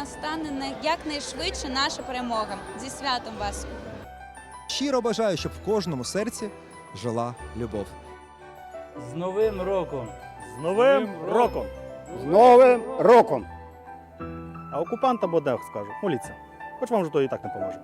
настане якнайшвидше наша перемога. Зі святом вас! Щиро бажаю, щоб в кожному серці жила любов. З Новим роком! З Новим роком! З Новим роком! А окупанта Бодех скажу, моліться. Хоч вам вже то і так не поможе.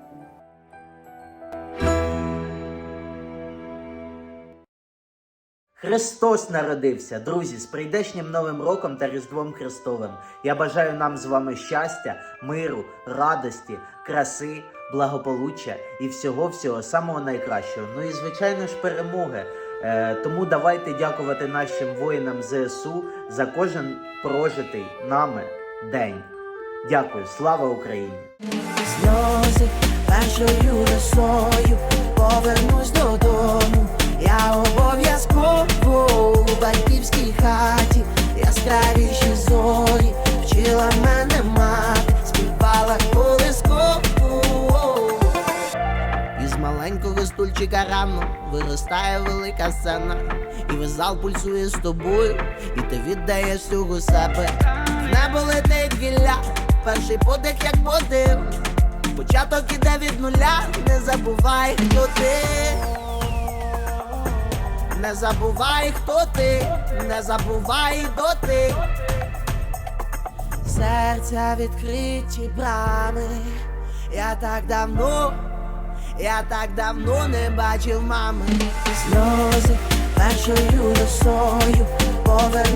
Христос народився, друзі, з прийдешнім Новим роком та Різдвом Христовим. Я бажаю нам з вами щастя, миру, радості, краси, благополуччя і всього-всього самого найкращого. Ну і звичайно ж перемоги. Е, тому давайте дякувати нашим воїнам ЗСУ за кожен прожитий нами день. Дякую, слава Україні! сльози першою росою повернусь додому. Я обов'язково у батьківській хаті, яскравіші зорі вчила мене мати, співала колискову. Із маленького стульчика рано виростає велика сцена, і весь пульсує з тобою, і ти віддаєш всього себе. Небо летить гілля, перший подих як подив. Початок іде від нуля, не забувай, хто ти. Не забувай, хто ти, не забувай доти. Серця відкриті брами. Я так давно, я так давно не бачив мами. Сльози першою росою повернусь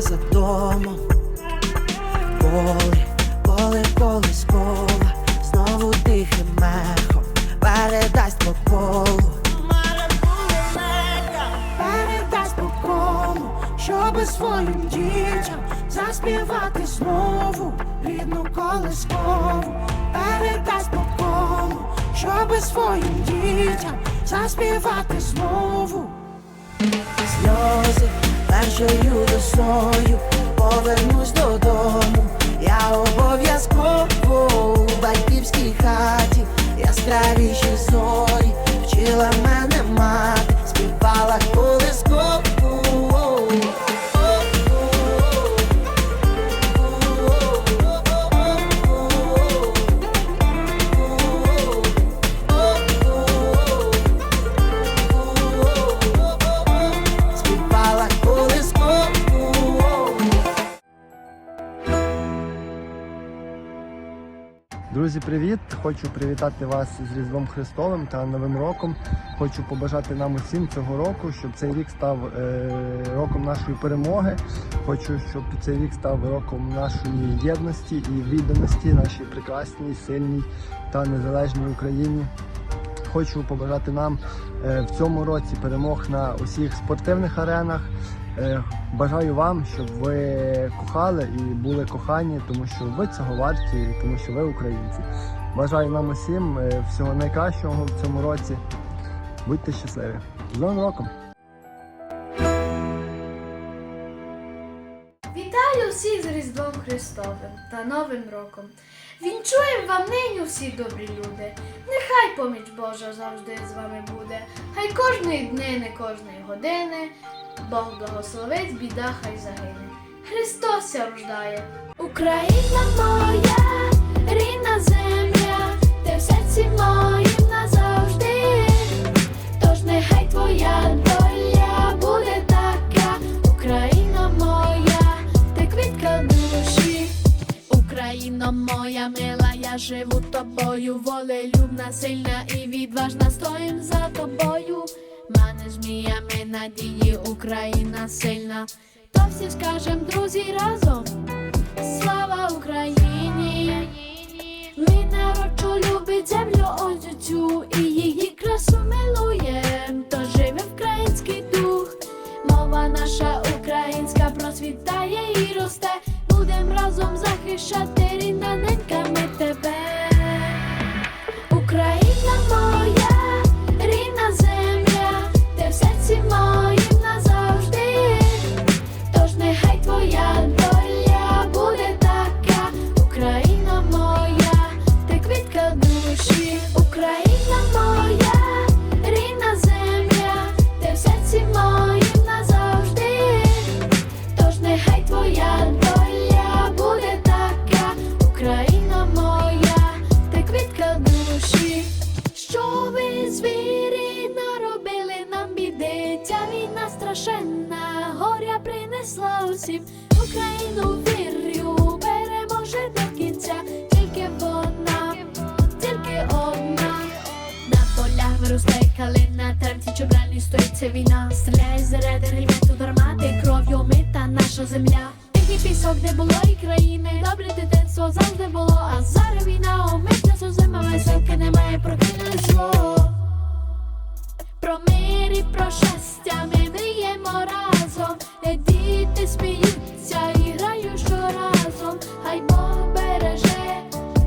туга за домом. Коли, коли колискова, знову тихим мехом передасть по колу. Передасть по колу, щоби своїм дітям заспівати знову рідну колискову. Передасть по колу, щоби своїм дітям заспівати знову. Сльози першою росою повернусь додому. Я обов'язково у батьківській хаті, яскравіші зорі вчила мене мати, співала колискову. Друзі, привіт! Хочу привітати вас з Різдвом Христовим та Новим роком. Хочу побажати нам усім цього року, щоб цей рік став е, роком нашої перемоги. Хочу, щоб цей рік став роком нашої єдності і відданості нашій прекрасній, сильній та незалежній Україні. Хочу побажати нам е, в цьому році перемог на усіх спортивних аренах. Е, Бажаю вам, щоб ви кохали і були кохані, тому що ви цього варті, тому що ви українці. Бажаю нам усім е, всього найкращого в цьому році. Будьте щасливі! З Новим роком! Вітаю всіх з Різдвом Христовим та Новим роком. Вінчуємо вам нині всі добрі люди. Нехай поміч Божа завжди з вами буде. Хай кожної днини, кожної години Бог благословить, біда хай загине. Христос ся рождає. Україна моя, рідна земля, ти в серці моїм назавжди. Тож нехай твоя доля буде така, Україна моя, ти квітка душі. Україно моя мила, я живу тобою, волелюбна, сильна і відважна, стоїм за тобою. Мане зміями надії Україна сильна. То всі скажем, друзі, разом. Слава Україні! Мій народ, що любить землю оцю і її красу милуєм, то живе український дух, мова наша українська процвітає і росте, будем разом захищати. звірі наробили нам біди, ця війна страшенна, горя принесла усім. Україну вірю, переможе до кінця, тільки вона, тільки одна, на полях виросте калина, терці чобральні стоїть. Ця війна, стріляє заряди гельмету гармати, кров'ю мита наша земля. Тихий пісок не було і країни, добре дитинство завжди було, а зараз війна омитне з озимами, селки немає, прокинули зло. Про мир і про щастя ми мріємо разом, де діти сміються і грають щоразом, хай Бог береже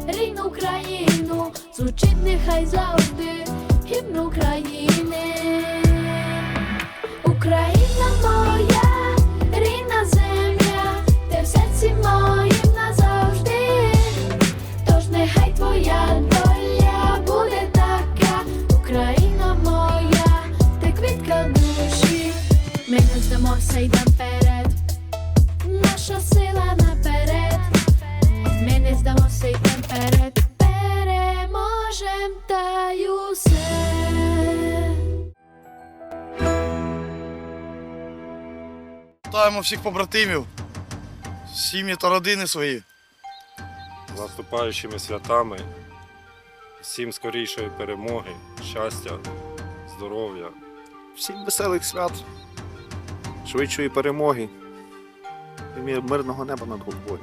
рідну країну, звучить нехай завжди гімн України. Не здамося, вперед, наша сила наперед. Ми не здамося, йдем вперед, переможем та й усе. Вітаємо всіх побратимів, сім'ї та родини свої. з наступаючими святами, всім скорішої перемоги, щастя, здоров'я. Всім веселих свят, швидшої перемоги і мирного неба над головою.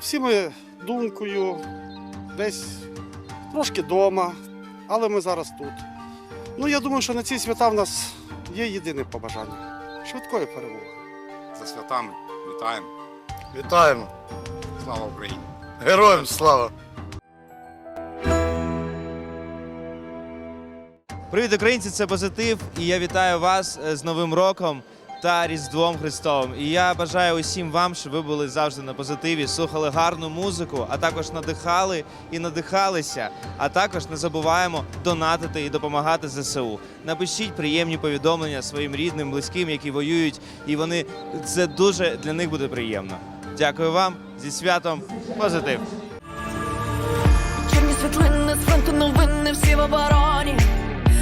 Всі ми думкою, десь трошки вдома, але ми зараз тут. Ну, я думаю, що на ці свята в нас є єдине побажання швидкої перемоги. За святами вітаємо. Вітаємо! Слава Україні! Героям слава! Привіт, українці! Це позитив, і я вітаю вас е, з Новим роком та Різдвом Христовим. І я бажаю усім вам, щоб ви були завжди на позитиві, слухали гарну музику, а також надихали і надихалися. А також не забуваємо донатити і допомагати ЗСУ. Напишіть приємні повідомлення своїм рідним, близьким, які воюють, і вони це дуже для них буде приємно. Дякую вам зі святом. Позитив! Чорні світлини з фронту новини всі в обороні.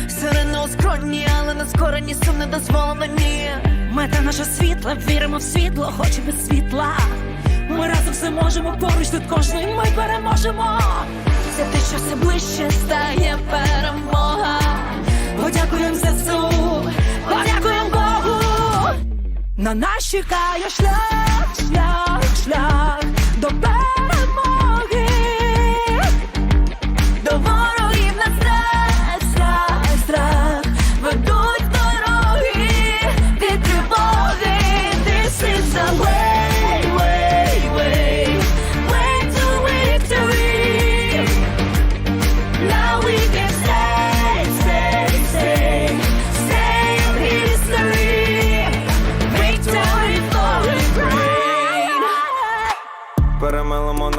Сирени у скроні, але не скорені, сум не дозволені. Мета наша світла, віримо в світло, хоч без світла. Ми разом все можемо, поруч тут кожний ми переможемо. Це те, що все ближче стає перемога. Подякуємо ЗСУ, подякуємо Богу. На нас чекає шлях, шлях, шлях до перемоги.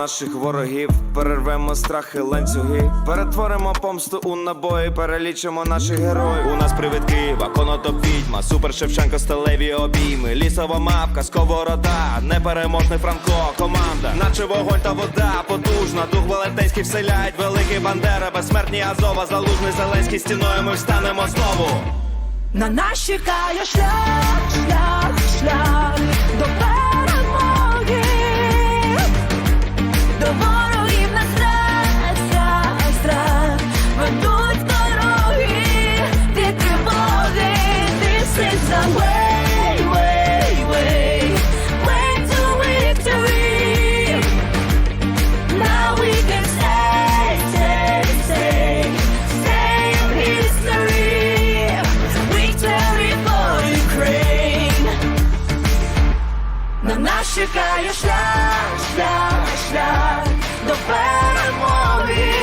Наших ворогів, перервемо страхи, ланцюги, перетворимо помсту у набої, перелічимо наших героїв. У нас привид Києва, конотоп відьма, супер Шевченко, сталеві обійми, лісова мавка, сковорода, непереможний Франко, команда, наче вогонь та вода, потужна, дух велетенський вселяють, великий бандера, безсмертні Азова, залужний Зеленський. Стіною. Ми встанемо знову. На нас чекає шлях, шлях, шлях. До до ворогів На нас чекає шлях, шлях, шлях до перемоги,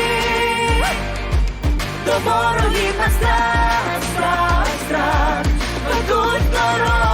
до ворогів на страх, страх, страх ведуть дорогу.